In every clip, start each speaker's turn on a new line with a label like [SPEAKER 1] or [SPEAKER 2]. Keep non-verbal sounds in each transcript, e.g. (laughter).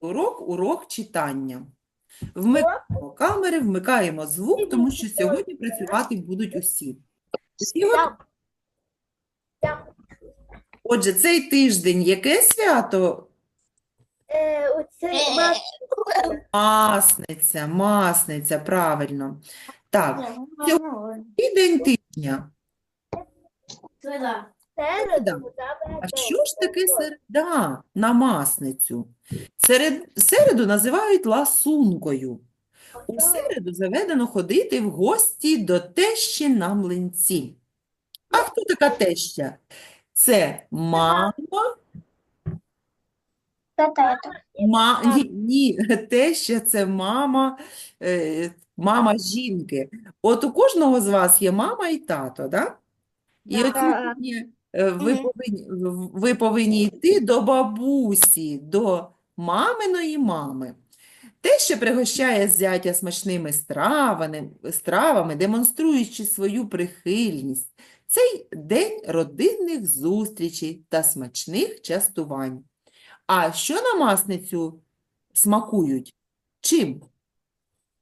[SPEAKER 1] Урок, урок читання. Вмикаємо камери, вмикаємо звук, тому що сьогодні працювати будуть усі. Всі готові? Отже, цей тиждень яке свято?
[SPEAKER 2] Е, оце
[SPEAKER 3] Е.
[SPEAKER 1] Масниця, масниця, правильно. Так, який день тижня?
[SPEAKER 3] Середа.
[SPEAKER 2] середу,
[SPEAKER 1] А що ж таке середа на масницю? Серед... Середу називають ласункою. У середу заведено ходити в гості до тещі на млинці. А хто така теща? Це мама, ма... Ні, ні, теща це мама, е, мама жінки. От у кожного з вас є мама і тато, да? І от
[SPEAKER 2] Так.
[SPEAKER 1] е, ви
[SPEAKER 3] Мгм.
[SPEAKER 1] повинні, ви повинні йти до бабусі, до маминої мами. Те, що пригощає зятя смачними стравами, стравами, демонструючи свою прихильність. Цей день родинних зустрічей та смачних частувань. А що на масницю смакують? Чим?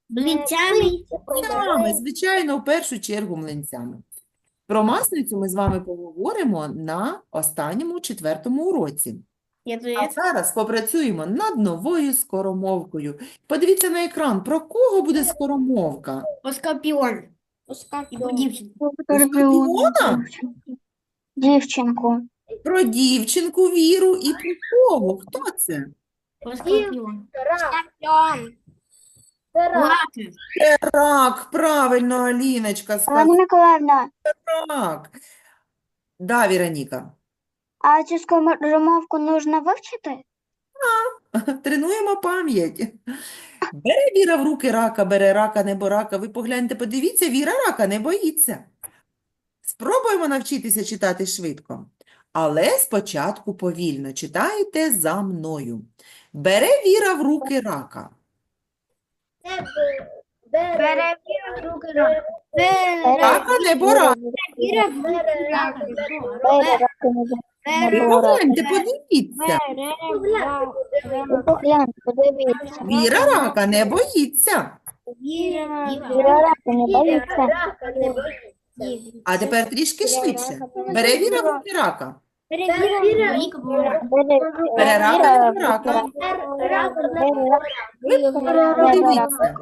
[SPEAKER 3] Блінцями.
[SPEAKER 1] Млинцями, звичайно, в першу чергу млинцями. Про масницю ми з вами поговоримо на останньому четвертому уроці. А зараз попрацюємо над новою скоромовкою. Подивіться на екран, про кого буде скоромовка?
[SPEAKER 3] Оскорпіон. І про дівчинку.
[SPEAKER 1] Про Скорпіона?
[SPEAKER 4] Дівчинку.
[SPEAKER 1] Про дівчинку Віру і про кого? Хто це?
[SPEAKER 3] Про скорпіон.
[SPEAKER 2] Рак, рак.
[SPEAKER 3] Лаки.
[SPEAKER 1] Рак, правильно, Аліночка
[SPEAKER 4] Анна
[SPEAKER 1] сказала.
[SPEAKER 4] Миколаївна,
[SPEAKER 1] Рак. Да, Віроніка.
[SPEAKER 4] а цю скоромовку нужно вивчити? (laughs)
[SPEAKER 1] Тренуємо пам'ять. Бере Віра в руки рака, бере рака, небо рака. Ви погляньте, подивіться, Віра рака не боїться. Спробуємо навчитися читати швидко. Але спочатку повільно читайте за мною. Бере Віра в руки рака.
[SPEAKER 2] Б- руки рак.
[SPEAKER 1] Рака, рака.
[SPEAKER 2] Бере рак,
[SPEAKER 4] Бери раки не
[SPEAKER 1] Ви погляньте, подивіться.
[SPEAKER 4] Погляньте, подивіться.
[SPEAKER 1] Віра рака не боїться.
[SPEAKER 4] Віра раки не
[SPEAKER 2] рака не боїться.
[SPEAKER 1] А тепер трішки швидше. Бере Віра руки рака. Рака,
[SPEAKER 4] Віра,
[SPEAKER 1] небо рака. Подивіться.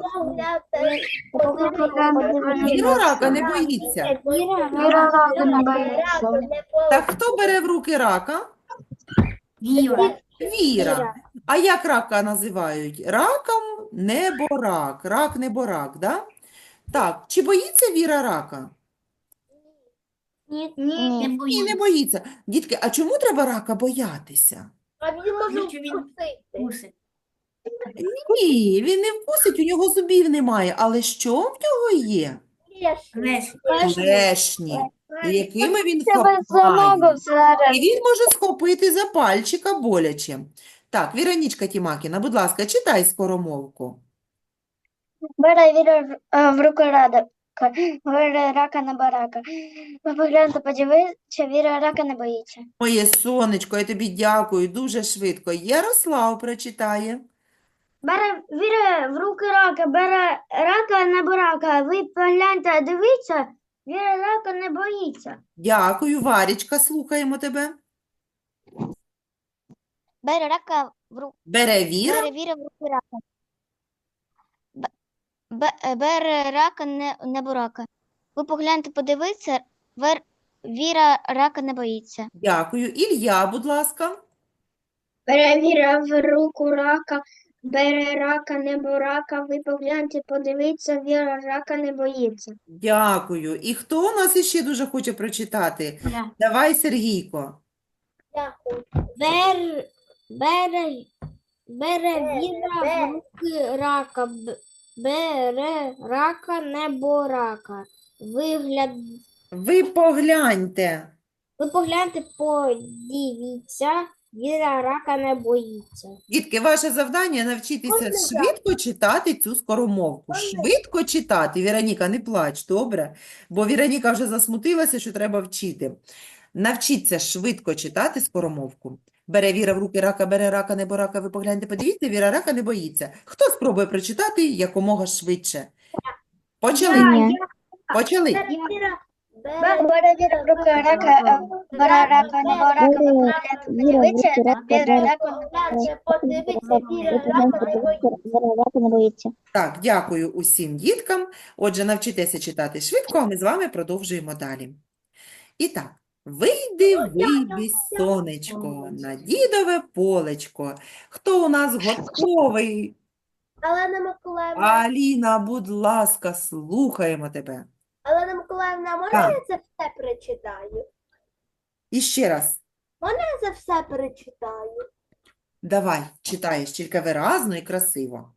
[SPEAKER 1] Віра рака не боїться.
[SPEAKER 4] Віра раки не боїться.
[SPEAKER 1] Так хто бере в руки рака?
[SPEAKER 3] Віра.
[SPEAKER 1] Віра. А як рака називають? Раком неборак. Рак неборак, да? Так, чи боїться Віра рака?
[SPEAKER 3] Не
[SPEAKER 4] Ні.
[SPEAKER 1] Ні, не
[SPEAKER 3] боїться.
[SPEAKER 1] боїться. Дітки, а чому треба рака боятися?
[SPEAKER 2] А він може
[SPEAKER 3] Тому що він
[SPEAKER 2] вкусити.
[SPEAKER 3] Куси.
[SPEAKER 1] Ні, він не вкусить, у нього зубів немає. Але що в нього є?
[SPEAKER 3] Лесь.
[SPEAKER 1] Клешні, якими він хапає.
[SPEAKER 4] зараз.
[SPEAKER 1] І він може схопити за пальчика боляче. Так, Віронічка Тімакіна, будь ласка, читай скоромовку.
[SPEAKER 4] Бере Віра в- е, в руки рака. Бере рака на барака. Ви погляньте, подивіться, Віра рака не боїться.
[SPEAKER 1] Моє сонечко, я тобі дякую дуже швидко. Ярослав прочитає.
[SPEAKER 4] Бере Віра в руки рака, бере рака на барака. Ви погляньте, дивіться, Віра рака не боїться.
[SPEAKER 1] Дякую, Варічка, слухаємо тебе.
[SPEAKER 4] Бере рака в руки.
[SPEAKER 1] Бере Віра.
[SPEAKER 4] Бере Віра в руки рака. Б- Бере рака не, не бурака. Ви погляньте, подивіться, вер, Віра рака не боїться.
[SPEAKER 1] Дякую. Ілля, будь ласка.
[SPEAKER 4] Бере Віра в руку рака, бере рака не бурака. Ви погляньте, подивіться, Віра рака не боїться.
[SPEAKER 1] Дякую. І хто у нас іще дуже хоче прочитати?
[SPEAKER 3] Я.
[SPEAKER 1] Давай, Сергійко.
[SPEAKER 2] Дякую.
[SPEAKER 4] Бер, бере, бере
[SPEAKER 2] Бе-
[SPEAKER 4] Віра в руки рака, б- бере рака не бурака. Вигляд,
[SPEAKER 1] Ви погляньте.
[SPEAKER 4] ви погляньте, подивіться, Віра рака не боїться.
[SPEAKER 1] Дітки, ваше завдання навчитися швидко читати цю скоромовку. Швидко читати. Віроніка, не плач, добре? Бо Віроніка вже засмутилася, що треба вчити. Навчіться швидко читати скоромовку. Бере Віра в руки рака, бере рака, не рака. Ви погляньте, подивіться, Віра рака не боїться. Хто спробує прочитати якомога швидше? Почали. Почали.
[SPEAKER 2] Бере віра в руки рака, бере рака, не рака, бере рака, подивиться, віра рака, не боїться.
[SPEAKER 1] Так, дякую усім діткам. Отже, навчитеся читати швидко, а ми з вами продовжуємо далі. І так, вийди, вийди, сонечко, на дідове полечко. Хто у нас готовий?
[SPEAKER 2] Олена Миколаївна,
[SPEAKER 1] Аліна, будь ласка, слухаємо тебе.
[SPEAKER 2] Олена Миколаївна, можна
[SPEAKER 1] Так.
[SPEAKER 2] я це все перечитаю?
[SPEAKER 1] І ще раз,
[SPEAKER 2] Я це все перечитаю.
[SPEAKER 1] давай, читаєш тільки виразно і красиво.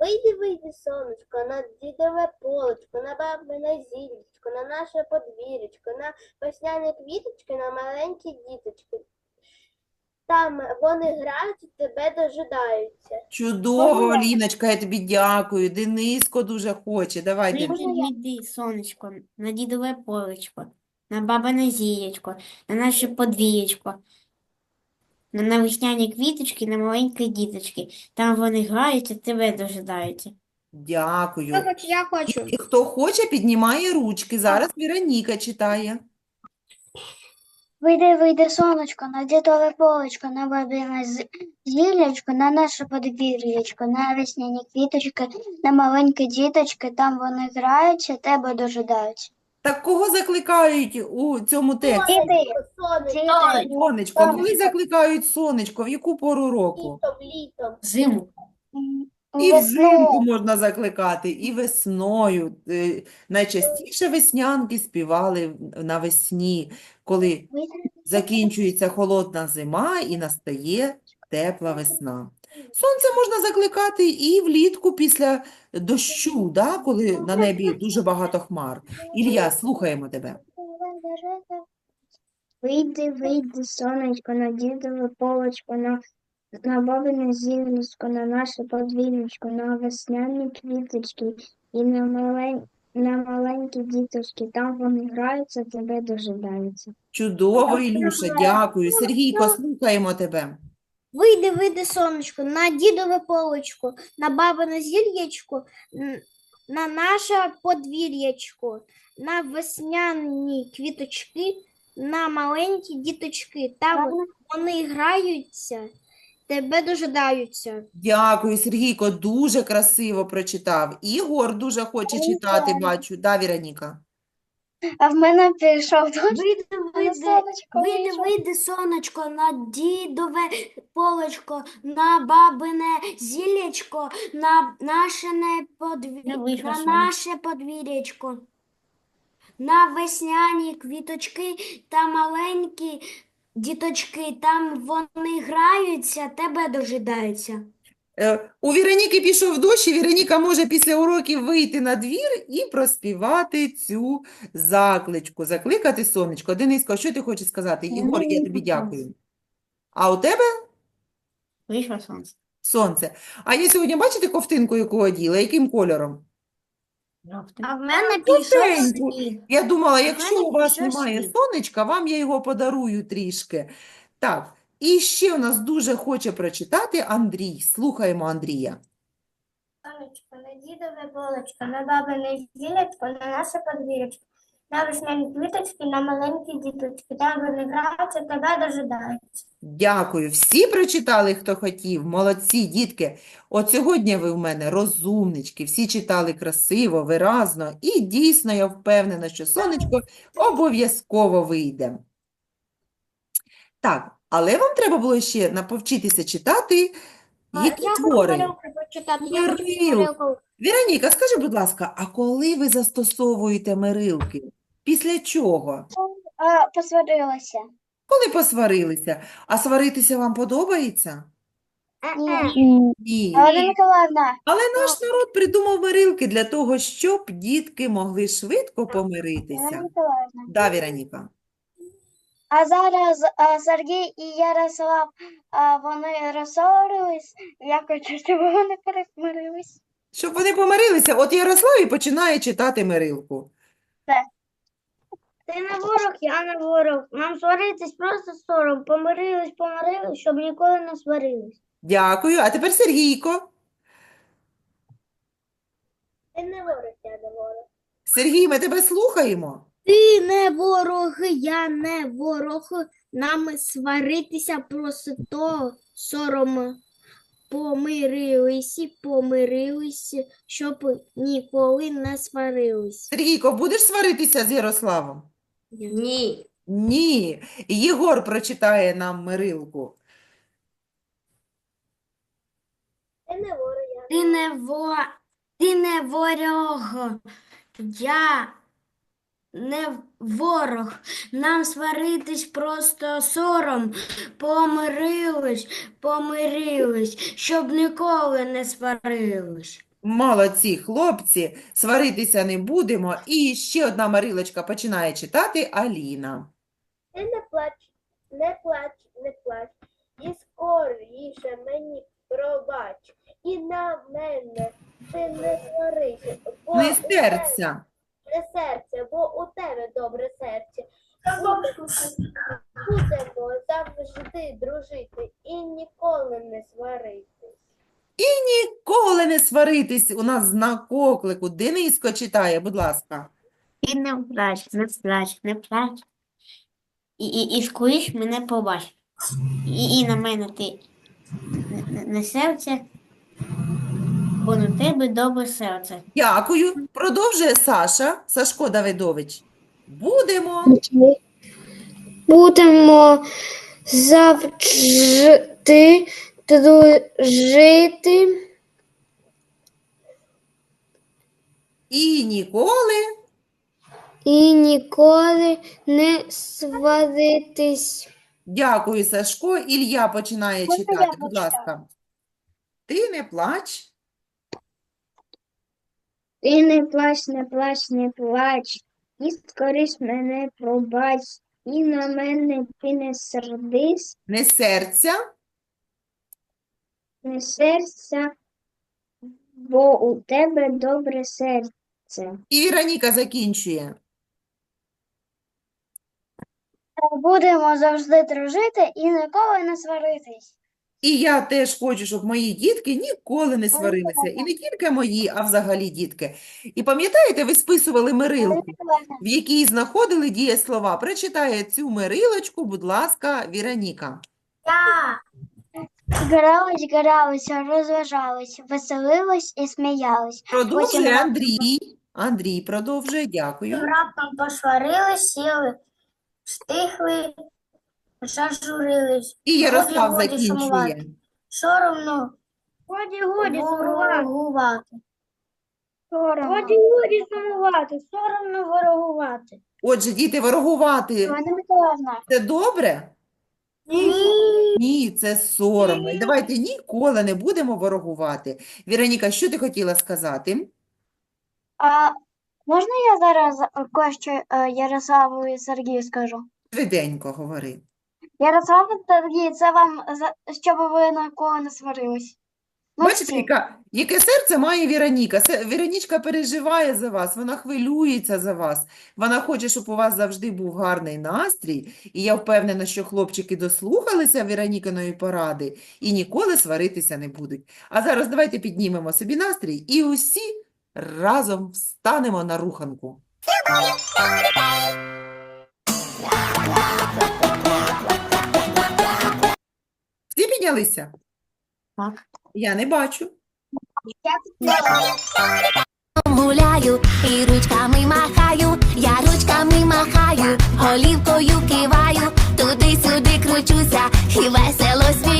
[SPEAKER 2] Вийди, вийди, сонечко, на дідове полочко, на бабине зілечко, на наше подвір'ячко, на весняні квіточки, на маленькі діточки. Там вони грають і тебе дожидаються.
[SPEAKER 1] Чудово, Аліночка, я тобі дякую. Дениско дуже хоче. Давай, Денис.
[SPEAKER 3] Вийди, вийди, сонечко, на дідове полечко, на бабине зієчко, на наше подвієчко, на навесняні квіточки, на маленькі діточки. Там вони грають, а тебе дожидаються.
[SPEAKER 1] Дякую.
[SPEAKER 2] я хочу.
[SPEAKER 1] І хто хоче, піднімає ручки. Зараз Віроніка читає.
[SPEAKER 5] Вийди, вийди, сонечко, на дідове полечко, на бабине зіллячко, на наше подвір'ячко, на весняні квіточки, на маленькі діточки, там вони граються, тебе дожидаються.
[SPEAKER 1] Так кого закликають у цьому тексті?
[SPEAKER 2] Сонечко.
[SPEAKER 1] Коли закликають сонечко? В яку пору року?
[SPEAKER 2] літом, літом.
[SPEAKER 3] Зиму.
[SPEAKER 1] І взимку можна закликати, і весною. Е, Найчастіше веснянки співали навесні, коли закінчується холодна зима і настає тепла весна. Сонце можна закликати і влітку після дощу, да, коли на небі дуже багато хмар. Ілля, слухаємо тебе.
[SPEAKER 5] Вийди, вийди, сонечко, на дідове полочко, на, на бабине зіллячко, на наше подвір'ячко, на весняні квіточки і на, малень, на маленькі діточки, там вони граються, тебе дожидаються.
[SPEAKER 1] Чудово, Ілюша, дякую. Сергійко, слухаємо тебе.
[SPEAKER 2] Вийди, вийди, сонечко, на дідове полочко, на бабине зіллячко, н- на наше подвір'ячко, на весняні квіточки, на маленькі діточки. Там вони граються, тебе дожидаються.
[SPEAKER 1] Дякую, Сергійко, дуже красиво прочитав. Ігор дуже хоче читати, бачу. Да, Віроніка?
[SPEAKER 5] А в мене пішов дощ.
[SPEAKER 2] Вийди,
[SPEAKER 5] вийди, сонечко
[SPEAKER 2] вийди, вийди, сонечко, на дідове полочко, на бабине зіллячко, на наше не подві...
[SPEAKER 3] Не вийшло
[SPEAKER 2] на
[SPEAKER 3] сонечко.
[SPEAKER 2] наше подвір'ячко, на весняні квіточки та маленькі діточки, там вони граються, тебе дожидаються.
[SPEAKER 1] Е, У Віроніки пішов дощ, і Віроніка може після уроків вийти на двір і проспівати цю закличку, закликати сонечко. Дениско, що ти хочеш сказати? Ігор, я тобі дякую. А у тебе
[SPEAKER 3] Вийшло сонце.
[SPEAKER 1] сонце. А я сьогодні, бачите ковтинку, яку оділа? Яким кольором?
[SPEAKER 2] А в мене
[SPEAKER 1] Жовтеньку. Я думала, якщо у вас
[SPEAKER 2] пішов
[SPEAKER 1] немає сонечка, вам я його подарую трішки. Так, і ще у нас дуже хоче прочитати Андрій. Слухаємо Андрія.
[SPEAKER 2] Сонечко, на дідове полочко, на бабине зілячко, на наше подвір'ячко, на весняні квіточки, на маленькі діточки, там вони граються, тебе дожидають.
[SPEAKER 1] Дякую. Всі прочитали, хто хотів. Молодці, дітки. От сьогодні ви в мене розумнички. Всі читали красиво, виразно. І дійсно я впевнена, що сонечко обов'язково вийде. Так, але вам треба було ще навчитися читати які твори.
[SPEAKER 2] почитати,
[SPEAKER 1] я хочу Мирилку. Віроніка, скажи, будь ласка, а коли ви застосовуєте мирилки? Після чого?
[SPEAKER 5] А, посварилася.
[SPEAKER 1] Коли посварилися? А сваритися вам подобається? Ні.
[SPEAKER 5] Олена Миколаївна,
[SPEAKER 1] Але наш народ придумав мирилки для того, щоб дітки могли швидко
[SPEAKER 5] Олена
[SPEAKER 1] помиритися.
[SPEAKER 5] Миколаївна.
[SPEAKER 1] Да, Віроніка?
[SPEAKER 5] А зараз а, Сергій і Ярослав, а, вони розсорились. Я хочу, щоб вони пересмирились.
[SPEAKER 1] Щоб вони помирилися, от Ярослав і починає читати мирилку.
[SPEAKER 5] Ти не ворог, я не ворог. Нам сваритись просто сором. Помирились, помирились, щоб ніколи не сварились.
[SPEAKER 1] Дякую. А тепер Сергійко.
[SPEAKER 2] Ти не ворог, я не ворог.
[SPEAKER 1] Сергій, ми тебе слухаємо.
[SPEAKER 5] Ти не ворог, я не ворог. Нам сваритися просто сором. Помирились, помирились, щоб ніколи не сварились.
[SPEAKER 1] Сергійко, будеш сваритися з Ярославом?
[SPEAKER 3] Ні.
[SPEAKER 1] Ні. Єгор прочитає нам Мирилку.
[SPEAKER 2] Ти не ворог,
[SPEAKER 3] Ти не во... Ти не ворог. Я не ворог. Нам сваритись просто сором. Помирились, помирились, щоб ніколи не сварились.
[SPEAKER 1] Молодці, хлопці, сваритися не будемо. І ще одна Марилочка починає читати Аліна.
[SPEAKER 2] Ти не плач, не плач, не плач, і скоріше мені пробач, і на мене ти не сварися, бо
[SPEAKER 1] Не
[SPEAKER 2] у не серце, бо у тебе добре серце. Будемо завжди дружити і ніколи не сваритись.
[SPEAKER 1] І Ніколи не сваритись. У нас знак оклику. Дениско читає, будь ласка.
[SPEAKER 3] І не плач, не плач, не плач. І, і, і скоріш мене побач. І, і на мене ти не, не- не серце, бо тебе добре серце.
[SPEAKER 1] Дякую. Продовжує Саша, Сашко Давидович. Будемо.
[SPEAKER 5] Будемо завжди дружити
[SPEAKER 1] І ніколи.
[SPEAKER 5] і ніколи не сваритись.
[SPEAKER 1] Дякую, Сашко. Ілля починає читати, будь ласка. Ти не плач.
[SPEAKER 5] Ти не плач, не плач, не плач, і скоріш мене пробач, і на мене ти не сердись,
[SPEAKER 1] Не серця.
[SPEAKER 5] не серця, бо у тебе добре серце.
[SPEAKER 1] І Віроніка закінчує.
[SPEAKER 5] Будемо завжди дружити і ніколи не сваритись.
[SPEAKER 1] І я теж хочу, щоб мої дітки ніколи не сварилися. І не тільки мої, а взагалі дітки. І пам'ятаєте, ви списували мирилку, в якій знаходили дієслова. Прочитає цю мирилочку, будь ласка, Віроніка.
[SPEAKER 5] Грались, гралися, розважались, веселились і сміялись.
[SPEAKER 1] Продовжує
[SPEAKER 5] Потім-
[SPEAKER 1] Андрій. Андрій продовжує, дякую.
[SPEAKER 5] Раптом посварились, сіли, стихли, зажурились.
[SPEAKER 1] І Ярослав
[SPEAKER 5] годі
[SPEAKER 1] закінчує.
[SPEAKER 5] сумувати. Соромно. Годі, годі ворогувати. Годі, годі сумувати, соромно ворогувати.
[SPEAKER 1] Отже, діти, ворогувати
[SPEAKER 5] Івана Миколаївна.
[SPEAKER 1] – це добре?
[SPEAKER 5] Ні.
[SPEAKER 1] Ні, це соромно. І давайте ніколи не будемо ворогувати. Віроніка, що ти хотіла сказати?
[SPEAKER 5] А можна я зараз е, кое-що Ярославу і Сергію скажу?
[SPEAKER 1] Швиденько говори.
[SPEAKER 5] Ярослав і Сергій, це вам за щоб ви ніколи не сварились. Ну,
[SPEAKER 1] Бачите, яка, яке серце має Віроніка? Віронічка переживає за вас, вона хвилюється за вас. Вона хоче, щоб у вас завжди був гарний настрій. І я впевнена, що хлопчики дослухалися Віронікиної поради і ніколи сваритися не будуть. А зараз давайте піднімемо собі настрій і усі разом встанемо на руханку. Всі?
[SPEAKER 3] Так.
[SPEAKER 1] Я не бачу.
[SPEAKER 6] гуляю і ручками махаю, я ручками махаю, голівкою киваю, туди-сюди кручуся і весело сміюся.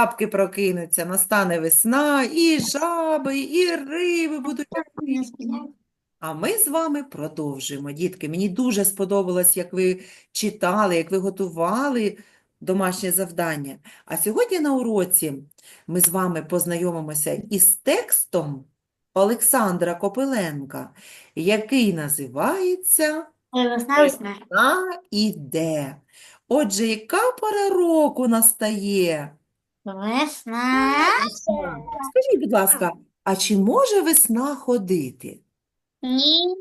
[SPEAKER 1] Жабки прокинуться, настане весна, і жаби, і риби будуть. А ми з вами продовжуємо. Дітки, мені дуже сподобалось, як ви читали, як ви готували домашнє завдання. А сьогодні на уроці ми з вами познайомимося із текстом Олександра Копиленка, який називається.
[SPEAKER 3] «Весна
[SPEAKER 1] іде». Отже, яка пора року настає?
[SPEAKER 3] Весна.
[SPEAKER 1] Скажіть, будь ласка, а чи може весна ходити?
[SPEAKER 3] Ні.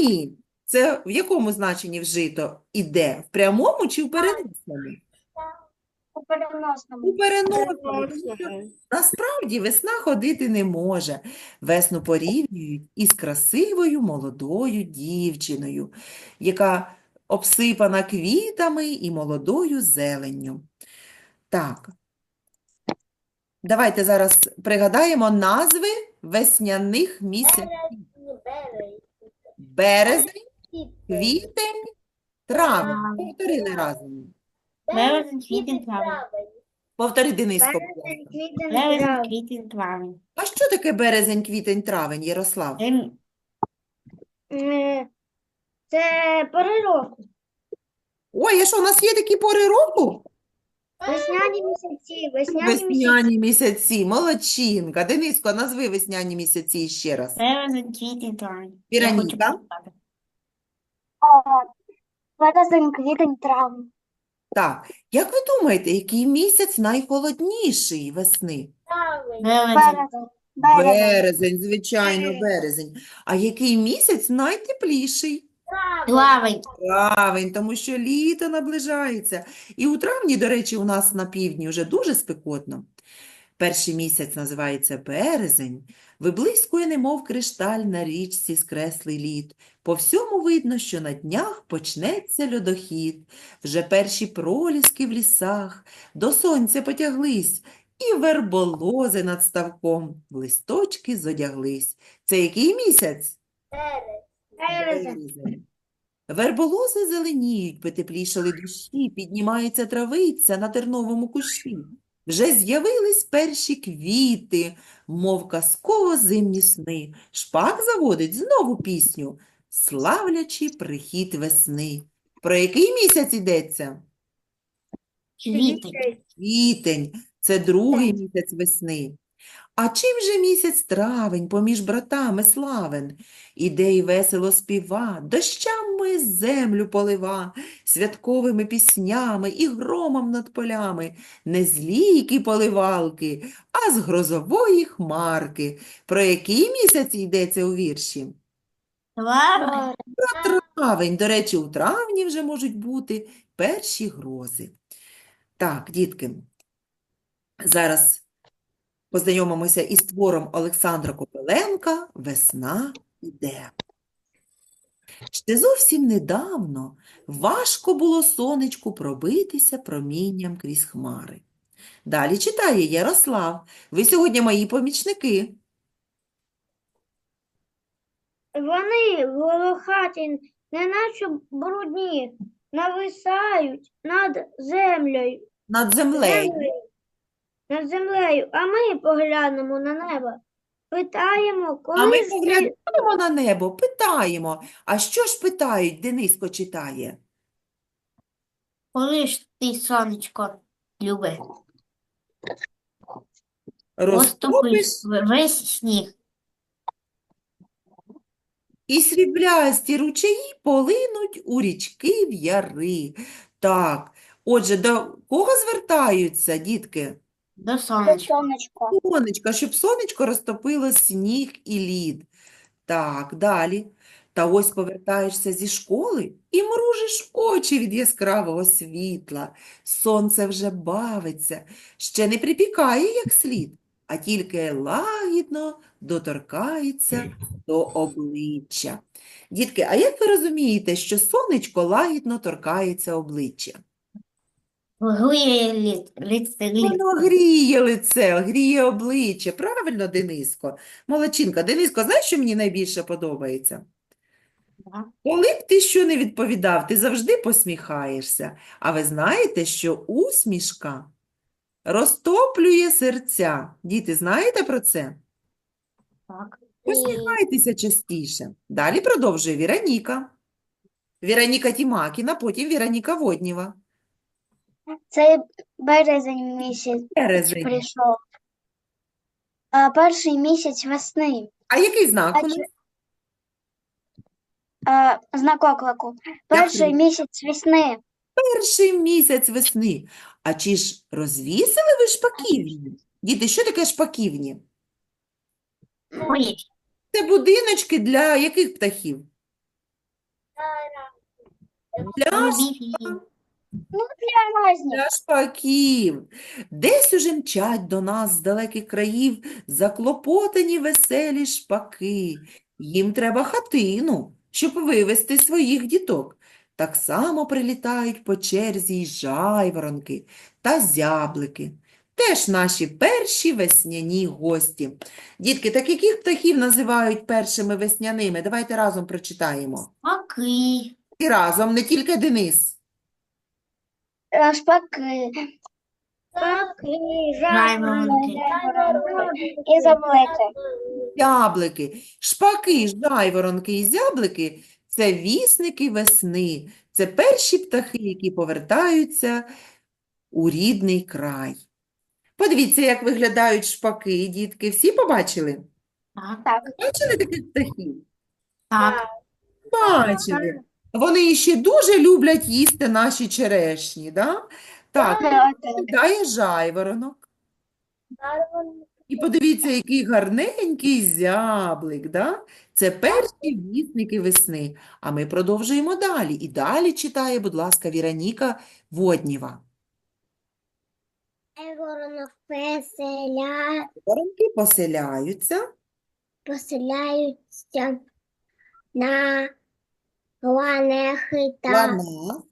[SPEAKER 1] Ні. Це в якому значенні вжито іде? В прямому чи в переносному?
[SPEAKER 5] У переносному.
[SPEAKER 1] У переносному. тому що Насправді весна ходити не може. Весну порівнюють із красивою молодою дівчиною, яка обсипана квітами і молодою зеленню. Так. Давайте зараз пригадаємо назви весняних місяців.
[SPEAKER 2] Березень, квітень,
[SPEAKER 1] травень.
[SPEAKER 3] Травень.
[SPEAKER 1] Повтори разом.
[SPEAKER 3] Березень, квітень, травень.
[SPEAKER 2] травень.
[SPEAKER 1] Повтори, Дениско.
[SPEAKER 5] Березень, квітень, травень.
[SPEAKER 1] А що таке березень, квітень, травень, Ярослав?
[SPEAKER 3] Ем,
[SPEAKER 5] Е, Це пори року.
[SPEAKER 1] Ой, а що, у нас є такі пори року?
[SPEAKER 5] Весняні місяці, весняні місяці.
[SPEAKER 1] Весняні місяці, молодчинка. Дениско, назви весняні місяці ще раз.
[SPEAKER 3] Березень, квітень, травень.
[SPEAKER 5] Березень, квітень, травень.
[SPEAKER 1] Так, як ви думаєте, який місяць найхолодніший весни?
[SPEAKER 2] Травень.
[SPEAKER 3] Березень.
[SPEAKER 5] Березень.
[SPEAKER 1] Березень, звичайно, березень. А який місяць найтепліший?
[SPEAKER 3] Травень.
[SPEAKER 1] Травень, тому що літо наближається. І у травні, до речі, у нас на півдні вже дуже спекотно. Перший місяць називається березень. Виблискує, немов кришталь на річці скреслий лід. По всьому видно, що на днях почнеться льодохід. Вже перші проліски в лісах до сонця потяглись, і верболози над ставком в листочки зодяглись. Це який місяць?
[SPEAKER 2] Березень.
[SPEAKER 1] Верболози зеленіють, потеплішали душі, піднімається травиця на терновому кущі. Вже з'явились перші квіти, мов казково зимні сни. Шпак заводить знову пісню, славлячи прихід весни. Про який місяць йдеться?
[SPEAKER 3] Квітень.
[SPEAKER 1] Квітень – це другий місяць весни. А чим же місяць травень поміж братами славен? Іде й весело співа, дощами землю полива, святковими піснями і громом над полями, не з лійки поливалки, а з грозової хмарки. Про який місяць йдеться у вірші? Про травень. До речі, у травні вже можуть бути перші грози. Так, дітки, зараз познайомимося із твором Олександра Копиленка «Весна іде». Ще зовсім недавно важко було сонечку пробитися промінням крізь хмари. Далі читає Ярослав. Ви сьогодні мої помічники.
[SPEAKER 5] Вони волохаті, неначе брудні, нависають над землею,
[SPEAKER 1] Над землею.
[SPEAKER 5] землею, над землею, а ми поглянемо на небо. Питаємо,
[SPEAKER 1] А ми
[SPEAKER 5] ти
[SPEAKER 1] поглядаємо на небо, питаємо. А що ж питають? Дениско читає.
[SPEAKER 3] Коли ж ти, сонечко, любе,
[SPEAKER 1] Розтопиш
[SPEAKER 3] розтопиш весь сніг.
[SPEAKER 1] і сріблясті ручаї полинуть у річки в яри. Так, отже, до кого звертаються, дітки?
[SPEAKER 3] До сонечка.
[SPEAKER 5] сонечко?
[SPEAKER 1] Сонечка, щоб сонечко розтопило сніг і лід. Так, далі. Та ось повертаєшся зі школи і мружиш очі від яскравого світла. Сонце вже бавиться, ще не припікає як слід, а тільки лагідно доторкається до обличчя. Дітки, а як ви розумієте, що сонечко лагідно торкається обличчя?
[SPEAKER 3] Гує літ.
[SPEAKER 1] Воно гріє лице, гріє обличчя. Правильно, Дениско? Молодчинка. Дениско, знаєш, що мені найбільше подобається?
[SPEAKER 3] Да.
[SPEAKER 1] Коли б ти що не відповідав, ти завжди посміхаєшся. А ви знаєте, що усмішка розтоплює серця. Діти, знаєте про це?
[SPEAKER 3] Так.
[SPEAKER 1] Посміхайтеся частіше. Далі продовжує Віроніка. Віроніка Тімакіна, потім Віроніка Воднєва.
[SPEAKER 5] Цей березень місяць
[SPEAKER 1] Березень.
[SPEAKER 5] прийшов. А, перший місяць весни.
[SPEAKER 1] А який знак у
[SPEAKER 5] А
[SPEAKER 1] нас?
[SPEAKER 5] А, знак оклику. Перший місяць весни.
[SPEAKER 1] Перший місяць весни. А чи ж розвісили ви шпаківні? Діти, що таке шпаківні?
[SPEAKER 3] Ой,
[SPEAKER 1] Це будиночки для яких птахів? Для
[SPEAKER 3] голубі.
[SPEAKER 1] Для шпаків. Десь уже мчать до нас з далеких країв заклопотані веселі шпаки. Їм треба хатину, щоб вивезти своїх діток. Так само прилітають по черзі й жайворонки та зяблики. Теж наші перші весняні гості. Дітки, так яких птахів називають першими весняними? Давайте разом прочитаємо.
[SPEAKER 3] Маки.
[SPEAKER 1] І разом, не тільки Денис.
[SPEAKER 5] Шпаки. Шпаки,
[SPEAKER 3] Жайворонки.
[SPEAKER 5] і заблики.
[SPEAKER 1] Зяблики, шпаки, жайворонки і зяблики – це вісники весни. Це перші птахи, які повертаються у рідний край. Подивіться, як виглядають шпаки, дітки. Всі побачили?
[SPEAKER 3] Так.
[SPEAKER 1] Бачили таких птахів?
[SPEAKER 3] Так.
[SPEAKER 1] Бачили. Вони ще дуже люблять їсти наші черешні, да? Так, виглядає жайворонок. І подивіться, який гарненький зяблик, да? Це перші вісники весни. А ми продовжуємо далі. І далі читає, будь ласка, Віроніка Воднєва.
[SPEAKER 5] Воронок поселя...
[SPEAKER 1] Воронки поселяються
[SPEAKER 5] поселяються на ланах та
[SPEAKER 1] лана,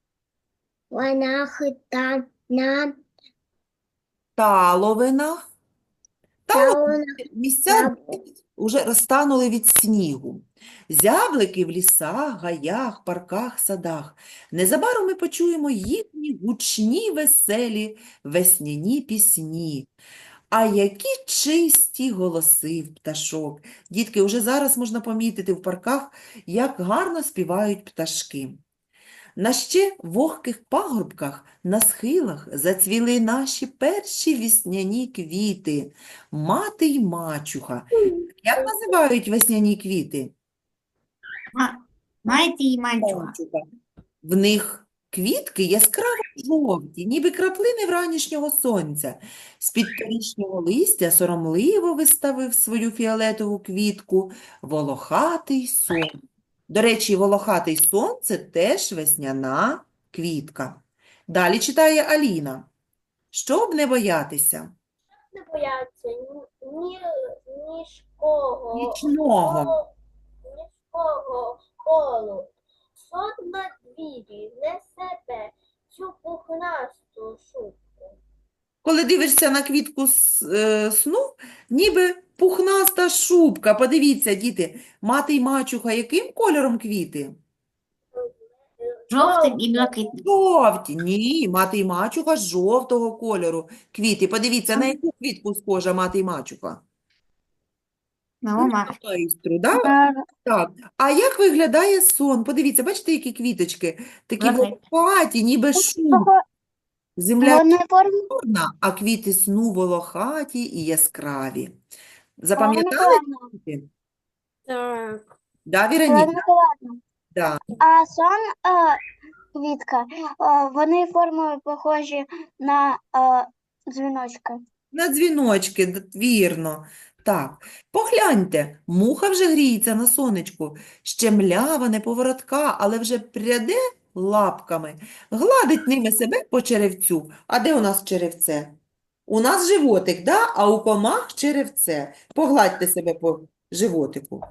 [SPEAKER 5] ланах та на
[SPEAKER 1] таловинах та
[SPEAKER 5] талонах
[SPEAKER 1] Місця вже розтанули від снігу. Зяблики в лісах, гаях, парках, садах. Незабаром ми почуємо їхні гучні, веселі весняні пісні. А які чисті голоси в пташок. Дітки, уже зараз можна помітити в парках, як гарно співають пташки. На ще вогких пагорбках, на схилах зацвіли наші перші вісняні квіти, мати й мачуха. Як називають весняні квіти?
[SPEAKER 3] І мальчуга.
[SPEAKER 1] Мачуха. В них квітки яскраво жовті, ніби краплини вранішнього сонця. З-під торішнього листя соромливо виставив свою фіолетову квітку волохатий сон. До речі, волохатий сон – це теж весняна квітка. Далі читає Аліна. Щоб не боятися
[SPEAKER 2] Не бояться ні, ні, ніжкого,
[SPEAKER 1] нічного,
[SPEAKER 2] ніжкого колу. Сон на двірі несе цю пухнасту шубку.
[SPEAKER 1] Коли дивишся на квітку с- е, сну, ніби пухнаста шубка. Подивіться, діти, мати й мачуха яким кольором квіти?
[SPEAKER 3] Жовтим і блакитним.
[SPEAKER 1] Жовті. Ні, мати й мачуха з жовтого кольору. Квіти. Подивіться, на яку квітку схожа мати й мачуха?
[SPEAKER 3] На омар.
[SPEAKER 1] Майстру, да? Так. А як виглядає сон? Подивіться, бачите, які квіточки? Такі
[SPEAKER 3] Блакитні.
[SPEAKER 1] волохаті, ніби шуб. Земля
[SPEAKER 5] Вони
[SPEAKER 1] чорна, а квіти сну волохаті і яскраві. Запам'ятали квіти?
[SPEAKER 2] Так.
[SPEAKER 1] Да, Віроніка? Да.
[SPEAKER 5] А сон е, квітка, е, вони формою похожі на е, дзвіночки.
[SPEAKER 1] На дзвіночки, д- вірно. Так, погляньте, муха вже гріється на сонечку, ще млява, неповоротка, але вже пряде лапками, гладить ними себе по черевцю. А де у нас черевце? У нас животик, да? А у комах черевце. Погладьте себе по животику.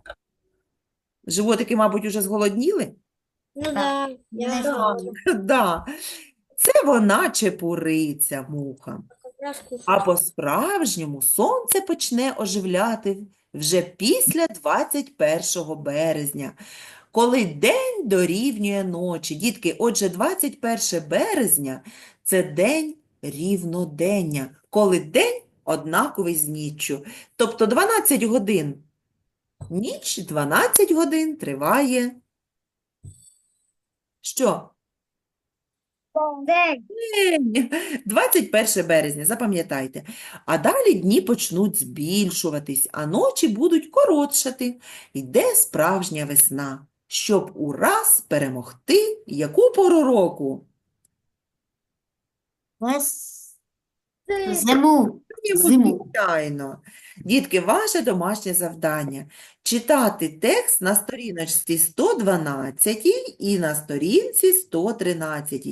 [SPEAKER 1] Животики, мабуть, уже зголодніли?
[SPEAKER 2] Ну
[SPEAKER 3] Так.
[SPEAKER 2] да, я. (laughs)
[SPEAKER 1] Да. Це вона чепуриця, муха. А по-справжньому сонце почне оживляти вже після 21 березня, коли день дорівнює ночі. Дітки, отже, 21 березня – це день рівнодення. коли день однаковий з ніччю. Тобто 12 годин ніч, 12 годин триває. Що?
[SPEAKER 5] День.
[SPEAKER 1] День. 21 березня, запам'ятайте. А далі дні почнуть збільшуватись, а ночі будуть коротшати. Йде справжня весна, щоб ураз перемогти яку пору року?
[SPEAKER 3] Вес... Зиму. Зиму.
[SPEAKER 1] Звичайно. Дітки, ваше домашнє завдання – читати текст на сторіночці 112 і на сторінці 113.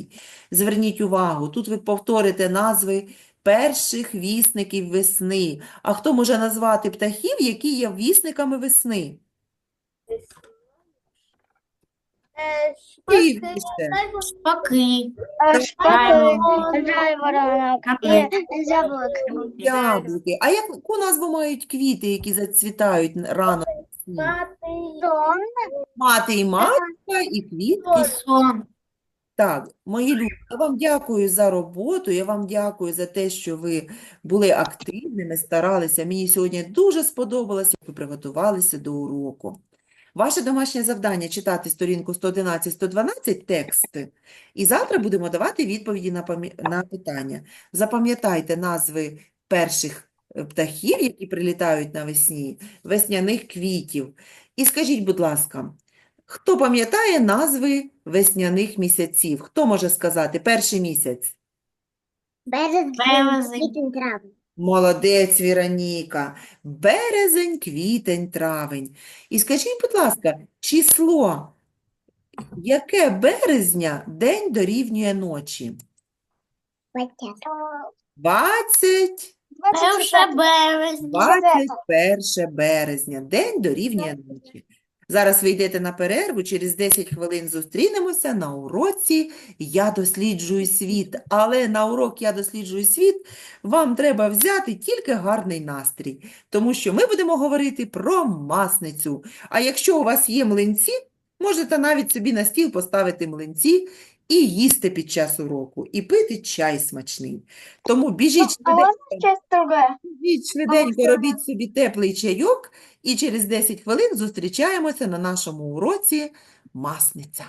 [SPEAKER 1] Зверніть увагу, тут ви повторите назви перших вісників весни. А хто може назвати птахів, які є вісниками весни?
[SPEAKER 2] е, шпаки,
[SPEAKER 1] Вірніше.
[SPEAKER 2] дай
[SPEAKER 3] Споки.
[SPEAKER 2] Жайворонок.
[SPEAKER 5] Жайворонок.
[SPEAKER 3] Капель.
[SPEAKER 5] І Яблук.
[SPEAKER 1] Яблуки. А яку назву мають квіти, які зацвітають рано?
[SPEAKER 2] Мати,
[SPEAKER 1] Мати і матка, і квітки
[SPEAKER 3] Сон.
[SPEAKER 1] Так, мої любі, я вам дякую за роботу, я вам дякую за те, що ви були активними, старалися. Мені сьогодні дуже сподобалося, як ви приготувалися до уроку. Ваше домашнє завдання – читати сторінку 111-112 тексти, і завтра будемо давати відповіді на, пам'я- на питання. Запам'ятайте назви перших е, птахів, які прилітають навесні, весняних квітів. І скажіть, будь ласка, Хто пам'ятає назви весняних місяців? Хто може сказати перший місяць?
[SPEAKER 5] Березень.
[SPEAKER 3] Березень.
[SPEAKER 5] Квітень, травень.
[SPEAKER 1] Молодець, Віроніка. Березень, квітень, травень. І скажіть, будь ласка, число, яке березня день дорівнює ночі? 20,
[SPEAKER 3] Перше березня.
[SPEAKER 1] 21 березня, день дорівнює ночі. Зараз ви йдете на перерву, через 10 хвилин зустрінемося на уроці «Я досліджую світ». Але на урок «Я досліджую світ» вам треба взяти тільки гарний настрій, тому що ми будемо говорити про масницю. А якщо у вас є млинці, можете навіть собі на стіл поставити млинці і їсти під час уроку, і пити чай смачний. Тому біжіть швиденько. біжіть швиденько робіть собі теплий чайок, і через 10 хвилин зустрічаємося на нашому уроці «Масниця».